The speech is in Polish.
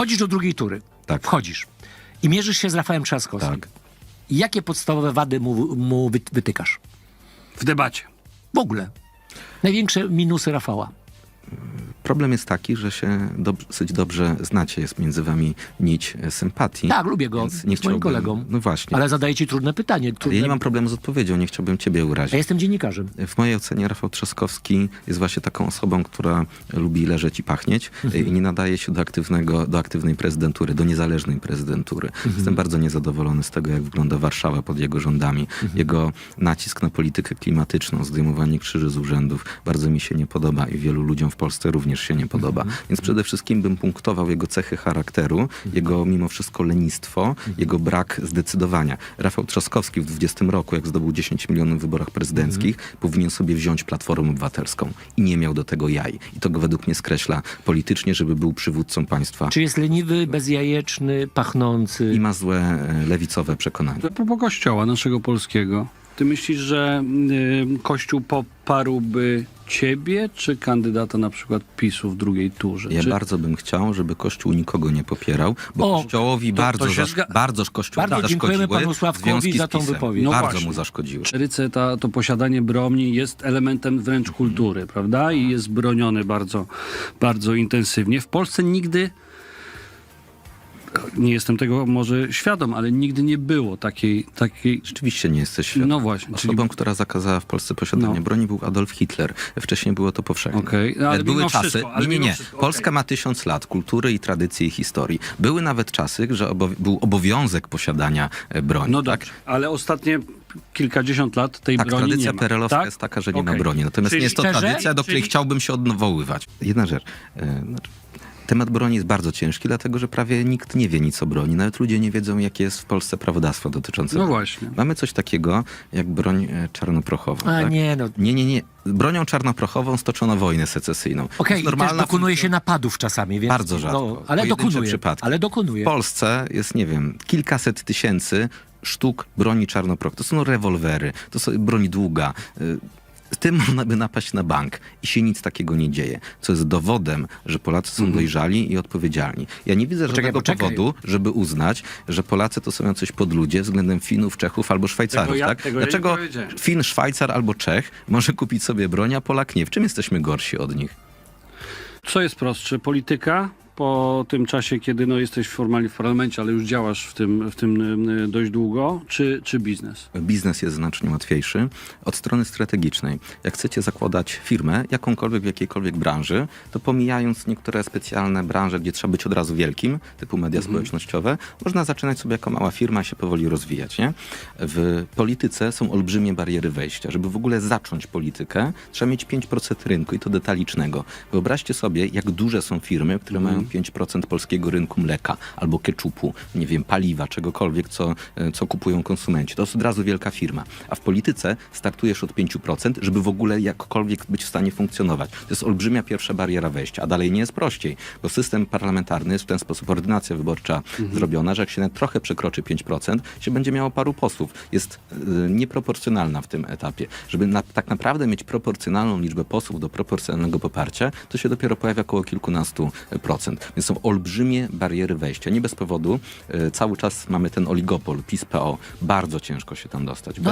Wchodzisz do drugiej tury. Tak. Wchodzisz. I mierzysz się z Rafałem Trzaskowskim. Tak. I Jakie podstawowe wady mu, mu wy- wytykasz? W debacie. W ogóle. Największe minusy Rafała. Problem jest taki, że się dosyć dobrze znacie, jest między wami nić e, sympatii. Tak, lubię go. Więc Jest nie moim kolegą. No właśnie. Ale zadaję ci trudne pytanie. Trudne... Ja nie mam problemu z odpowiedzią, nie chciałbym ciebie urazić. Ja jestem dziennikarzem. W mojej ocenie Rafał Trzaskowski jest właśnie taką osobą, która lubi leżeć i pachnieć Mhm. i nie nadaje się do, aktywnego, do aktywnej prezydentury, do niezależnej prezydentury. Mhm. Jestem bardzo niezadowolony z tego, jak wygląda Warszawa pod jego rządami. Mhm. Jego nacisk na politykę klimatyczną, zdejmowanie krzyży z urzędów bardzo mi się nie podoba i wielu ludziom w Polsce również się nie podoba. Mhm. Więc przede wszystkim bym punktował jego cechy charakteru, jego mimo wszystko lenistwo, Mhm. jego brak zdecydowania. Rafał Trzaskowski w 20 roku, jak zdobył 10 milionów w wyborach prezydenckich, Mhm. powinien sobie wziąć Platformę Obywatelską i nie miał do tego jaj. I to go według mnie skreśla politycznie, żeby był przywódcą państwa Czy jest leniwy, bezjajeczny, pachnący? i ma złe e, lewicowe przekonania. Propos kościoła naszego polskiego. Ty myślisz, że y, Kościół poparłby ciebie, czy kandydata na przykład PiSu w drugiej turze? Ja czy... bardzo bym chciał, żeby Kościół nikogo nie popierał, bo O, Kościołowi to- bardzo, to zga- bardzo Kościół Bardzo dziękujemy panu Sławkowi za tą wypowiedź. No bardzo właśnie. mu zaszkodziły. W Ameryce ta, to posiadanie broni jest elementem wręcz kultury, prawda? I jest bronione bardzo, bardzo intensywnie. W Polsce nigdy, nie jestem tego może świadom, ale nigdy nie było takiej, takiej Rzeczywiście nie jesteś świadom. no właśnie, czyli Osobą, która zakazała w Polsce posiadania No. broni był Adolf Hitler. Wcześniej było to powszechne. Okej, no ale Ale były czasy, wszystko, ale nie, nie, nie. wszystko, Polska okej. ma tysiąc lat kultury i tradycji i historii. Były nawet czasy, że był obowiązek posiadania e, broni. No tak? dobrze, ale ostatnie kilkadziesiąt lat tej Tak, broni tradycja nie ma. perelowska tak? jest taka, że nie ma Okej. broni. Natomiast Czyli nie jest to tradycja, do której Czyli- chciałbym się odwoływać. Jedna rzecz. e, Znaczy, temat broni jest bardzo ciężki, dlatego że prawie nikt nie wie nic o broni. Nawet ludzie nie wiedzą, jakie jest w Polsce prawodawstwo dotyczące No właśnie. Mamy coś takiego jak broń e, czarnoprochowa. A tak? nie, no. Nie, nie, nie. Bronią czarnoprochową stoczono wojnę secesyjną. Okej, jest i też normalna dokonuje się napadów czasami, więc... Bardzo rzadko. No, ale dokonuje, przypadki. ale dokonuje. W Polsce jest, nie wiem, kilkaset tysięcy sztuk broni czarnoproch. To są rewolwery, to są broń długa. Z tym można by napaść na bank i się nic takiego nie dzieje. Co jest dowodem, że Polacy są dojrzali i odpowiedzialni. Ja nie widzę Poczekaj, żadnego poczekaj. powodu, żeby uznać, że Polacy to są jacyś podludzie względem Finów, Czechów albo Szwajcarów. Tego ja- tak? tego ja nie Dlaczego powiedziałem. Fin, Szwajcar albo Czech może kupić sobie broń, a Polak nie? W czym jesteśmy gorsi od nich? Co jest prostsze? Polityka po tym czasie, kiedy no, jesteś formalnie w parlamencie, ale już działasz w tym, w tym dość długo, czy, czy biznes? Biznes jest znacznie łatwiejszy. Od strony strategicznej, jak chcecie zakładać firmę, jakąkolwiek w jakiejkolwiek branży, to pomijając niektóre specjalne branże, gdzie trzeba być od razu wielkim, typu media społecznościowe, można zaczynać sobie jako mała firma i się powoli rozwijać. Nie? W polityce są olbrzymie bariery wejścia. Żeby w ogóle zacząć politykę, trzeba mieć 5% rynku i to detalicznego. Wyobraźcie sobie, jak duże są firmy, które mają 5% polskiego rynku mleka albo keczupu, nie wiem, paliwa, czegokolwiek, co, e, co kupują konsumenci. To jest od razu wielka firma. A w polityce startujesz od 5%, żeby w ogóle jakkolwiek być w stanie funkcjonować. To jest olbrzymia pierwsza bariera wejścia, a dalej nie jest prościej, bo system parlamentarny jest w ten sposób, ordynacja wyborcza zrobiona, że jak się trochę przekroczy 5%, się będzie miało paru posłów. Jest y, nieproporcjonalna w tym etapie. Żeby na, tak naprawdę mieć proporcjonalną liczbę posłów do proporcjonalnego poparcia, to się dopiero pojawia około kilkunastu procent. Więc są olbrzymie bariery wejścia. Nie bez powodu y, cały czas mamy ten oligopol PiS-PO. Bardzo ciężko się tam dostać. No,